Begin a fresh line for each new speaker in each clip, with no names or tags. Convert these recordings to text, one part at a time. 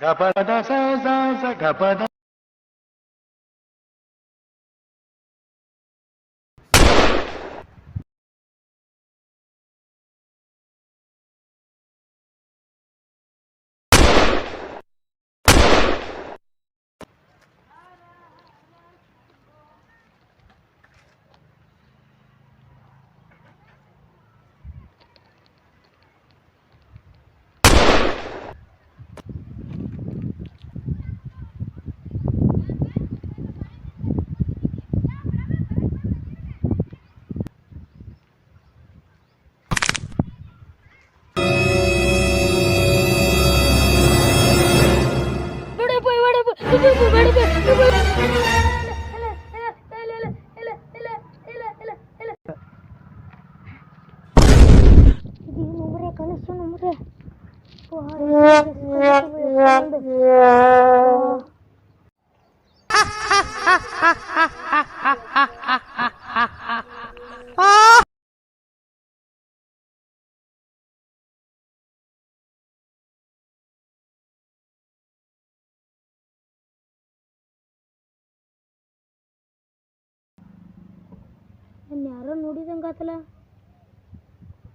ಕನಸು ನಮ್ರೆ ನನ್ನ ಯಾರೋ ನೋಡಿದಂಗೆ ಆತಲ್ಲ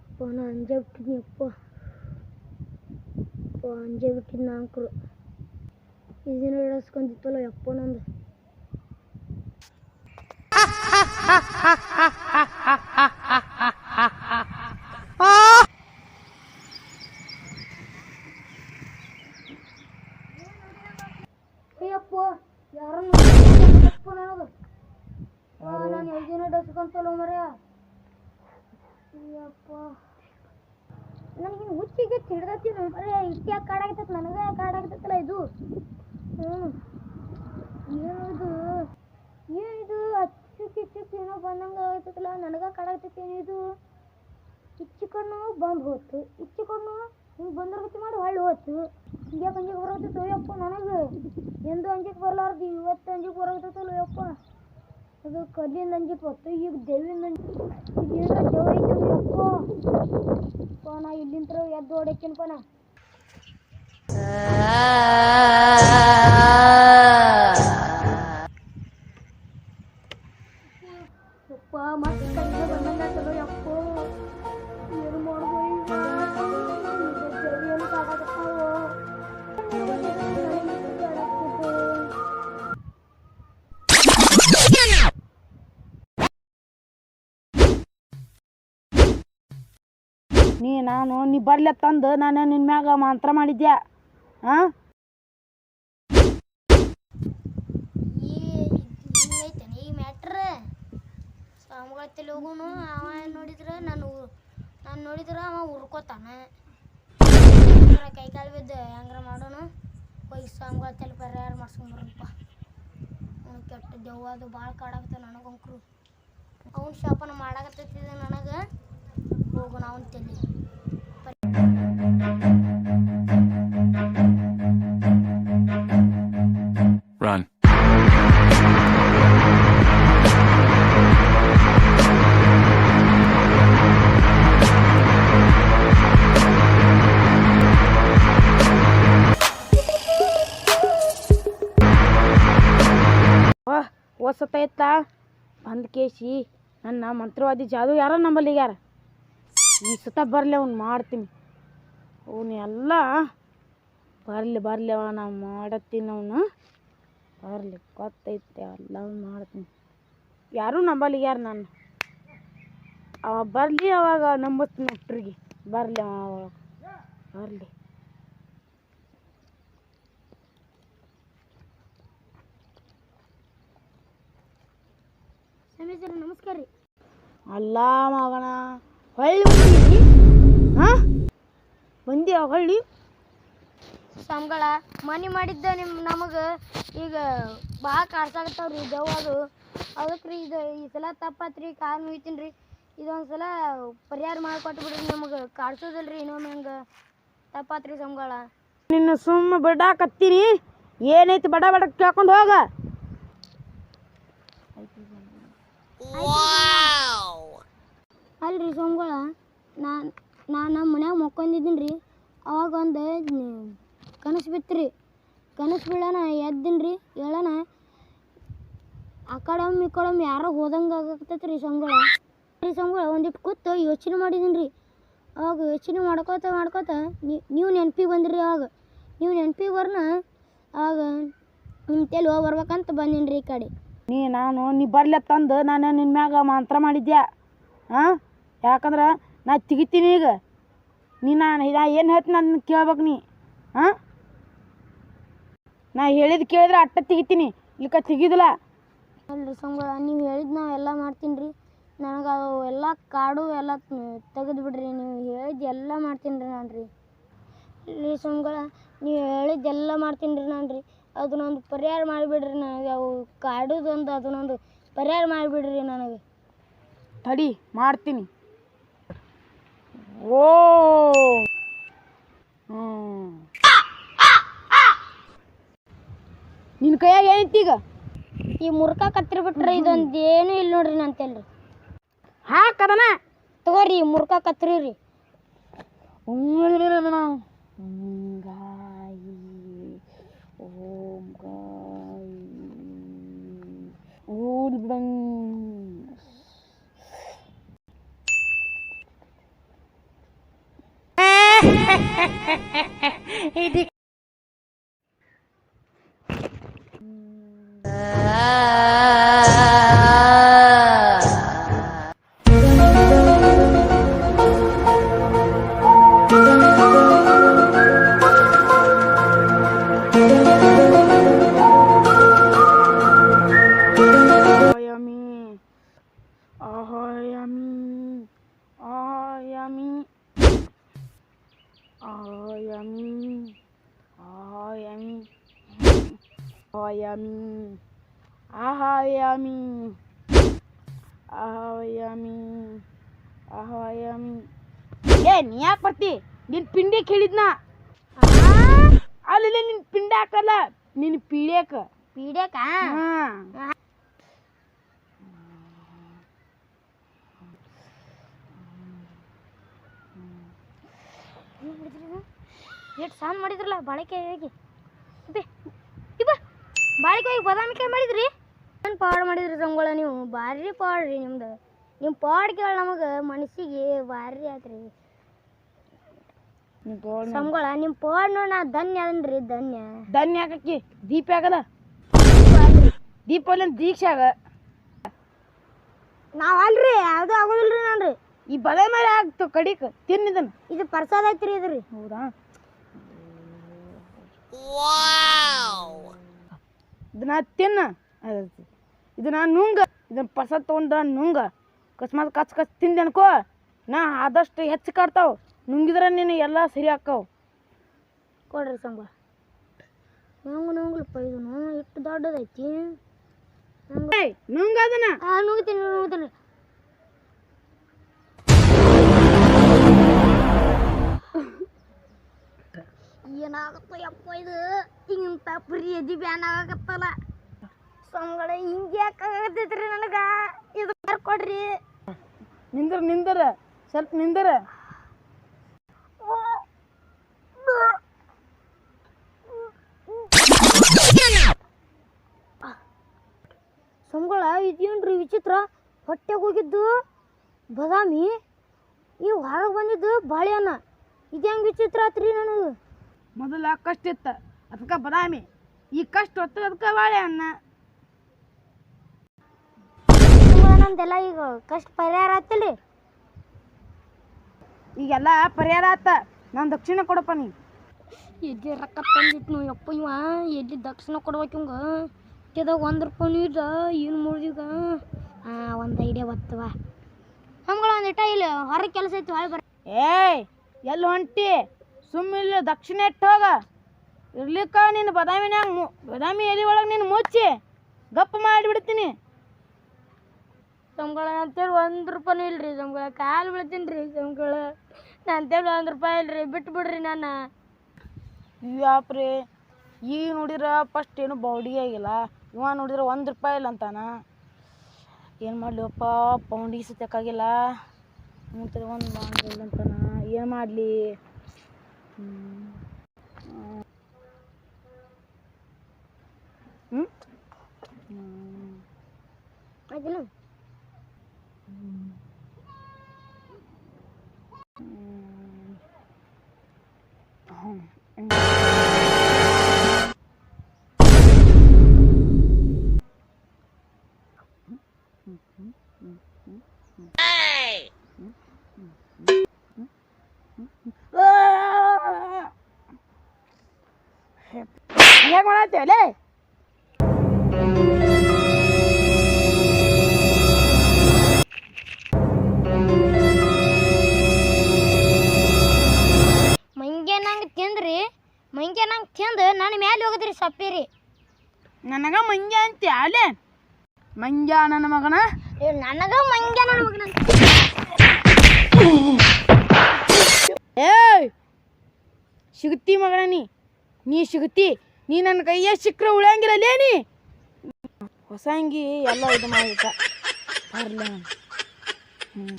ಅಪ್ಪ ನಾ ಅಂಜೆ ಬಿಟ್ಟಿದ್ನಿ ಅಪ್ಪ ಅಪ್ಪ ಅಂಜೆ ಬಿಟ್ಟಿದ್ನ ಅಂಕರು ಇದನ್ನ ಇಳಿಸ್ಕೊಂಡಿತ್ತಲ್ಲ ಯಪ್ಪ ನಂದು ಅಯ್ಯಪ್ಪ ಯಾರೋ ನೋಡಿದಪ್ಪ ನನಗೆ ದಿನ ಡಸ್ಕೊಂತಲ್ಲ ಮರ್ಯ ಅಯ್ಯಪ್ಪ. ನನಗಿನ್ನು ಹುಚ್ಚಿಗೆ ಹಿಡ್ದತ್ತಿ ಮರೆ ಇಟ್ಟು ಯಾಕೆ ನನಗೆ ನನಗೆ ಕಾಡಾಗ್ತೈತಲ್ಲ ಇದು? ಹ್ಞೂ ಏನಿದು? ಏನಿದು? ಅಚ್ಚು ಕಿಚ್ಚು ಏನೋ ಬಂದಂಗೆ ಆಗ್ತೈತಲ್ಲ. ನನಗೆ ಕಾಡಾಗ್ತೈತೆ ಏನಿದು? ಇಚ್ಚಿಕೊಂಡು ಬಂದು ಹೋಯ್ತು ಇಚ್ಚಿಕೊಂಡು ಹಿಂಗೆ ಬಂದಿರ್ಗತಿ ಮಾಡಿ ಹೊಳ್ಳಿ ಹೋಯ್ತು ಹಿಂಗ್ಯಾಕೆ ಅಂಜಿಗೆ ಬರೋದಿತ್ತು ಯಪ್ಪ ನನಗೆ. ಎಂದು ಅಂಜಿಗೆ ಬರಲಾರ್ದು ಇವತ್ತು ಅಂಜಿಗೆ ಬರೋಗ್ತೈತಲ್ಲ ಯಪ್ಪ ಅದು ಕಲ್ಲಿಂದ ನಂಜಿ ಹೊತ್ತು ಈಗ ದೇವಿ ನಂಜಿ ಇದೇನೋ ದೇವ ಯಪ್ಪ ಅಪ್ಪ. ಇಲ್ಲಿಂತ್ರ ಎದ್ದು ಓಡಕ್ಕಿನಪ್ಪ ನಾ. ಯಪ್ಪ ಮತ್ತೆ ಬಂದಂಗಾತಲ್ಲ ಯಪ್ಪ ಏನು
ನೀ ನಾನು, ನೀ ಬರ್ಲೆ ತಂದು ನಾನು ನಿನ್ನ ಮ್ಯಾಗ ಮಂತ್ರ ಮಾಡಿದ್ಯಾ? ಹಾಂ
ಈ ಮ್ಯಾಟ್ರ್ ಸ್ವಾಮಿಗಳ ಹೋಗುನು ಅವ ನೋಡಿದ್ರೆ? ನಾನು ನಾನು ನೋಡಿದ್ರೆ ಅವ ಉರ್ಕೋತಾನ. ಕೈ ಕಾಲು ಬಿದ್ದು ಹೆಂಗಾರ ಮಾಡೋನು? ಹೋಗಿ ಸ್ವಾಮಿಗಳ ತಲೆ ಪರಿಹಾರ ಮಾಡ್ಸ್ಕೊಂಬರಪ್ಪ ಅವ್ನು ಕೆಟ್ಟ ದೆವ್ವ ಅದು ಭಾಳ ನನಗೆ ನನಗಂಕ್ರು. ಅವ್ನು ಶಾಪನ ಮಾಡಾಕತ್ತೈತಿದ ನನಗೆ. ಹೋಗೋಣ ಅಂತೇಳಿ ತಲೆ
Run.
ವಾ ಓಸತ್ತೈತ ಬಂದ್ ಕೇಸಿ ನನ್ನ ಮಂತ್ರವಾದಿ ಜಾದು ಯಾರೋ ನಂಬಲ್ಲಿ ಯಾರ ಈ ಸತ ಬರಲಿ ಅವ್ನು ಮಾಡ್ತೀನಿ. ಅವನು ಎಲ್ಲ ಬರಲಿ ಬರಲಿ ಅವ ನಾ ಮಾಡತ್ತೀನಿ ಅವನು. ಬರಲಿ ಗೊತ್ತೈತೆ ಎಲ್ಲ ಮಾಡ್ತೀನಿ. ಯಾರು ನಂಬಲ್ಲಿ ಯಾರು ನಾನು? ಅವ ಬರಲಿ ಅವಾಗ ನಂಬತ್ತೀನಿ ಒಟ್ರಿಗೆ. ಬರಲಿ ಅವ ಅವಾಗ. ಬರಲಿ.
ನಮಸ್ಕಾರ ರೀ.
ಅಲ್ಲ ಮಗನ ಹೊಳ್ಳಿ ಬಂದಿ ಹಾಂ? ಬಂದಿ ಹೊಳ್ಳಿ?
ಸ್ವಾಮಿಗಳ ಮನೆ ಮಾಡಿದ್ದ ನಿಮ್ಮ ನಮಗೆ ಈಗ ಭಾಳ ಕಾಡ್ಸಾಕತ್ತಾವ್ರಿ ದೆವ್ವ ಅದು. ಅದಕ್ಕೆ ರೀ ಇದು ಈ ಸಲ ತಪ್ಪಾತ್ರಿ ಕಾಲು ಮುಗಿತೀನಿ ರೀ ಇದೊಂದು ಸಲ ಪರಿಹಾರ ಮಾಡಿಕೊಟ್ಟು ಬಿಡ್ರಿ ನಮಗೆ ರೀ ಇನ್ನೊಮ್ಮೆ ಹಂಗೆ. ತಪ್ಪಾತ್ರಿ ಸಂಗಳ
ನಿನ್ನ ಸುಮ್ಮ ಬಿಡಾಕತ್ತೀನಿ ಏನೈತಿ ಬಡ ಬಡ ಕೇಳ್ಕೊಂಡು ಹೋಗ.
ಅಲ್ರಿ ಸ್ವಾಮಿಗಳ ನಾನು ನಾನು ನಮ್ಮ ಮನ್ಯಾಗ ಮಕ್ಕೊಂಡಿದ್ದೀನಿ ರೀ ಅವಾಗ ಒಂದು ಕನಸು ಬಿತ್ತು ರೀ ಕನಸು ಬೀಳಣ ರೀ ಹೇಳಣ, ಆ ಕಡೆ ಈ ಕಡೆ ಯಾರೋ ಹೋದಂಗೆ ರೀ ಸಂಗಳ ರೀ ಒಂದಿಟ್ಟು ಕೂತು ಯೋಚನೆ ಮಾಡಿದೀನಿ ರೀ ಅವಾಗ ಯೋಚನೆ ಮಾಡ್ಕೋತ ಮಾಡ್ಕೋತ ನೀವು ನೆನಪಿಗೆ ಬಂದಿರಿ ಅವಾಗ. ನೀವು ನೆನಪಿಗೆ ಬರ್ನ ಆಗ ನಿಮ್ಮ ತಲೆ ಬರ್ಬೇಕಂತ ಬಂದೀನಿ ರೀ ಈ ಕಡೆ.
ನೀ, ನಾನು, ನೀ ಬರ್ಲೆ ತಂದು, ನಾನು ನಿನ್ನ ಮ್ಯಾಗ ಮಂತ್ರ ಮಾಡಿದ್ಯಾ? ಹಾಂ ಯಾಕಂದ್ರೆ ನಾ ತೆಗಿತೀನಿ ಈಗ. ನೀ ನಾನು ನಾ ಏನು ಹೇಳ್ತೀನಿ ಅದನ್ನ ಕೇಳ್ಬೇಕು ನೀ ಹಾಂ ನಾ ಹೇಳಿದ ಕೇಳಿದ್ರೆ ಅಟ್ಟ ತೆಗಿತೀನಿ ಇಲ್ಕ ತೆಗಿದಿಲ್ಲ.
ಅಲ್ರಿ ಸಂಗೋಳ ನೀವು ಹೇಳಿದ ನಾವು ಎಲ್ಲ ಮಾಡ್ತೀನಿ ರೀ ನನಗೆ ಅದು ಎಲ್ಲ ಕಾಡು ಎಲ್ಲ ತೆಗೆದು ಬಿಡ್ರಿ ನೀವು ಹೇಳಿದ ಎಲ್ಲ ಮಾಡ್ತೀನಿ ರೀ ನಾನು ರೀ ಇಲ್ಲಿ ಸಂಗಳ ನೀವು ಹೇಳಿದ್ದೆಲ್ಲ ಮಾಡ್ತೀನಿ ರೀ ನಾನು ರೀ ಅದನ್ನೊಂದು ಪರಿಹಾರ ಮಾಡಿಬಿಡ್ರಿ ನನಗೆ ಅವು ಕಾಡುದೊಂದು ಅದನ್ನೊಂದು ಪರಿಹಾರ ಮಾಡಿಬಿಡ್ರಿ ನನಗೆ.
ತಡಿ ಮಾಡ್ತೀನಿ ಓ ಹ್ಮ್. ನಿನ್ನ ಕೈಯಾಗ ಏನೈತಿ ಈಗ?
ಈ ಮುರ್ಕ ಕತ್ತಿರಿ ಬಿಟ್ರೆ ಇದೊಂದು ಏನು ಇಲ್ಲ ನೋಡ್ರಿ ನಾನು ಹಾ
ಕದನ
ತಗೋರಿ, ಮುರ್ಕ ಕತ್ರಿ ರೀ
ಗಾಯಿ ಓಂ. Ah, yummy. Ah, yummy. ಏ ನೀ ಯಾಕೆ ಬರ್ತಿ? ನಿನ್ ಪಿಂಡಿ ಕೇಳಿದ್ನ? ಅಲ್ಲಿ ನಿನ್ ಪಿಂಡ ಹಾಕಲ್ಲ. ನಿನ್ ಪೀಡ್ಯಾಕ
ಪೀಡ್ಯಾಕ ಎಷ್ಟು ಸಾನ್ ಮಾಡಿದ್ರಲ್ಲ ಬಾಳೆಕಾಯಿ ಹೇಗೆ? ಬಾಳೆಕಾಯಿ ಬಾದಾಮಿಕಾಯಿ ಮಾಡಿದ್ರಿ? ಏನು ಪಾಡ್ ಮಾಡಿದ್ರಿ ರಂಗೋಳ ನೀವು? ಭಾರಿ ಪಾಡ್ರಿ ನಿಮ್ದು. ನಿಮ್ಮ ಪಾಡ್ ಕೇಳಿ ನಮಗೆ ಮನಸ್ಸಿಗೆ ಭಾರಿ ಆತ್ರಿ. ಸಂಗೊಳ ನಿಮ್ಮ ಪಾಡ್ ನೋಡಿ ನಾ ಧನ್ಯ ಅದನ್ರಿ ಧನ್ಯ.
ಧನ್ಯ ಹಾಕಿ ದೀಪ ಆಗದ ದೀಪಾವಳಿ ದೀಕ್ಷೆ ಆಗ.
ನಾವು ಅಲ್ರಿ ಯಾವುದು ಆಗೋದಿಲ್ರಿ ನಾನು ರೀ
ಈ ಬಲೆ ಮೇಲೆ ಆಗ್ತು ಕಡಿಕ್ ತಿನ್ನಿದನ್
ಇದು ಪ್ರಸಾದ ಐತ್ರಿ ಇದ್ರಿ. ಹೌದಾ?
ಹೌದಾ ಇದನ್ನ ತಿನ್ನ. ಇದು ಇದನ್ನ ನುಂಗ. ಇದನ್ನ ಪ್ರಸಾದ ತಗೊಂಡ ನುಂಗ. ಅಕಸ್ಮಾತ್ ಕಚ್ ಕಚ್ ತಿಂದೆ ಅನ್ಕೋ. ನಾ ಆದಷ್ಟು ಹೆಚ್ಚು ಕಾಡ್ತಾವ. ನುಂಗಿದ್ರೆ ನೀನು ಎಲ್ಲ ಸರಿ ಆಕ್ಕಾವ
ಕೊಡ್ರಿ ಸಂಬ. ನುಂಗು ನುಂಗ್ಲಪ್ಪ ಇದನ್ನು ಎಷ್ಟು ದೊಡ್ಡದೈತಿ.
ಏಯ್, ನುಂಗ ಅದನ್ನ.
ನುಂಗ್ತೀನಿ ನುಗ್ತೀನಿ ನುಗ್ತೀನಿ. ಏನಾಗತ್ತೋ ಯಪ್ಪ ಇದು? ಇಂಥ ಪುರಿ ಎದಿ ಬ್ಯಾನ್ ಆಗತ್ತಲ್ಲ ಸಂಗಳ ಹಿಂಗೆ ಯಾಕಾಗತ್ತೈತ್ರಿ ನನಗ? ಇದು ಕೊಡ್ರಿ.
ನಿಂದ್ರ ನಿಂದ್ರ. ಸ್ವಲ್ಪ ನಿಂದ್ರ.
ಸಂಗಳ ಇದೇನ್ರಿ ವಿಚಿತ್ರ? ಹೊಟ್ಟೆಗೆ ಹೋಗಿದ್ದು ಬದಾಮಿ ಈ ಹೊರಗೆ ಬಂದಿದ್ದು ಬಾಳೆಹಣ್ಣ. ಇದು ಹೆಂಗೆ ವಿಚಿತ್ರ ಆತ್ರಿ ನನಗೆ?
ಮೊದಲ ಕಷ್ಟ ಇತ್ತು. ಅದಕ್ಕೆ ಬದಾಮಿ. ಈ ಕಷ್ಟ ಹೊತ್ತು ಅದಕ್ಕೆ ಬಾಳೆಹಣ್ಣ
ನಮ್ದೆಲ್ಲ ಈಗ ಕಷ್ಟ ಪರಿಹಾರ ಆತಿಲ್ರಿ?
ಈಗೆಲ್ಲ ಪರಿಹಾರ ಆತ. ನಾನು ದಕ್ಷಿಣ ಕೊಡಪ್ಪ ನೀ
ಎಲ್ಲಿ ರೊಕ್ಕ ತಂದಿಟ್ನು ಯಪ್ಪ ಇವ? ಎಲ್ಲಿ ದಕ್ಷಿಣ ಕೊಡ್ಬೇಕು ಇವಂಗ? ಕೆದಾಗ ಒಂದು ರೂಪಾಯಿ ನೀಡ ಏನು ಮಾಡಿದೀಗ ಹಾಂ ಒಂದು ಐಡಿಯಾ ಬರ್ತವ ನಮ್ಗಳು ಒಂದು ಇಟ್ಟ ಇಲ್ಲ ಹೊರಗೆ ಕೆಲಸ ಐತಿ ಹೊಳೆ ಬರ
ಏಯ್ ಎಲ್ಲಿ ಹೊಂಟಿ? ಸುಮ್ಮಿಲ್ಲ ದಕ್ಷಿಣ ಇಟ್ಟು ಹೋಗ? ಇರ್ಲಿಕ್ಕ ನೀನು ಬದಾಮಿನ ಮು ಬದಾಮಿ ಎಲೆ ಒಳಗೆ ನೀನು ಮುಚ್ಚಿ ಗಪ್ಪ ಮಾಡಿಬಿಡ್ತೀನಿ.
ತಮ್ಗಳ ಅಂತೇಳಿ ಒಂದು ರೂಪಾಯಿ ಇಲ್ರಿ ತಮ್ಗಳ ಕಾಲು ಬೀಳ್ತೀನಿ ರೀ ತಮ್ಗಳ ಅಂತೇಳಿ ಒಂದು ರೂಪಾಯಿ ಇಲ್ರಿ ಬಿಟ್ಟು ಬಿಡ್ರಿ ನಾನು
ಯಾಪ್ರಿ ಈಗ ನೋಡಿದ್ರೆ ಫಸ್ಟ್ ಏನು ಬೌಡಿ ಆಗಿಲ್ಲ ಇವ ನೋಡಿದ್ರೆ ಒಂದು ರೂಪಾಯಿ ಇಲ್ಲ ಅಂತಾನ. ಏನು ಮಾಡಲಿಪ್ಪ ಪೌಂಡಿಗೆ ಸತ್ಯಕ್ಕಾಗಿಲ್ಲ ಒಂದು ಒಂದು ಇಲ್ಲ ಅಂತಾನ ಏನು ಮಾಡಲಿ? ಹ್ಞೂ
ಆಯ್ತಿಲ್ಲ
ಹೇಗೆ ಮಾಡತ್ತೇವಲೇ
ಮಂಗೆ ನಂಗೆ ತಿಂದ್ರಿ ಮಂಗೆ ನಂಗೆ ತಿಂದು ನನ್ನ ಮೇಲೆ ಹೋಗದ್ರಿ ಸಪ್ಪಿರಿ.
ನನಗ ಮಂಗೆ ಅಂತ ಅಲೆ ಮಂಗ್ಯ ನನ್ನ ಮಗನ?
ಏ ನನಗ ಮಂಗೆ ನನ್ನ ಮಗನ
ಏಯ್! ಸಿಗುತ್ತಿ ಮಗಳ ನೀ ನೀ ಸಿಗುತ್ತಿ? ನೀ ನನ್ನ ಕೈಯ ಸಿಕ್ಕರೆ ಉಳಿಯಂಗಿಲ್ಲ ನೀ. ಹೊಸ ಅಂಗಿ ಎಲ್ಲ ಇದು ಬರಲ್ಲ ಹ್ಞೂ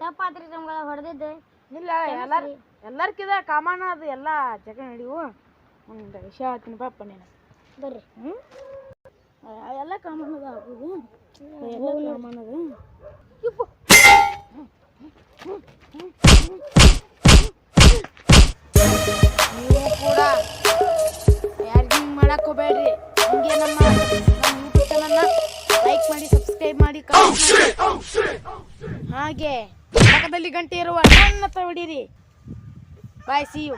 ತಪ್ಪಾತ್ರಿ ನಮ್ಗಳ ಹೊಡೆದಿದ್ದೆ
ಇಲ್ಲ ಎಲ್ಲಾರ ಎಲ್ಲರ್ಕಿದ ಕಾಮನ ಅದು ಎಲ್ಲ ಜಗ ನಡಿವು. ಒಂದು ವಿಷಯ ಹೇಳ್ತೀನಿ ಪಾಪ ನೀನು.
ಬರ್ರಿ.
ಹ್ಞೂ ಎಲ್ಲ ಕಾಮನ್ ಅದ ಆಗುದು ಎಲ್ಲ ಕಾಮನ್ ಅದ ನೀವು ಕೂಡ ಯಾರಿಗೂ ನಮ್ಮ ನಮ್ಮ ಮಾಡಿ ಸಬ್ಸ್ಕ್ರೈಬ್ ಹಾಗೆ ಪಕ್ಕದಲ್ಲಿ ಗಂಟೆ ಇರುವ ನನ್ನ ಹೊಡೀರಿ. Bye see you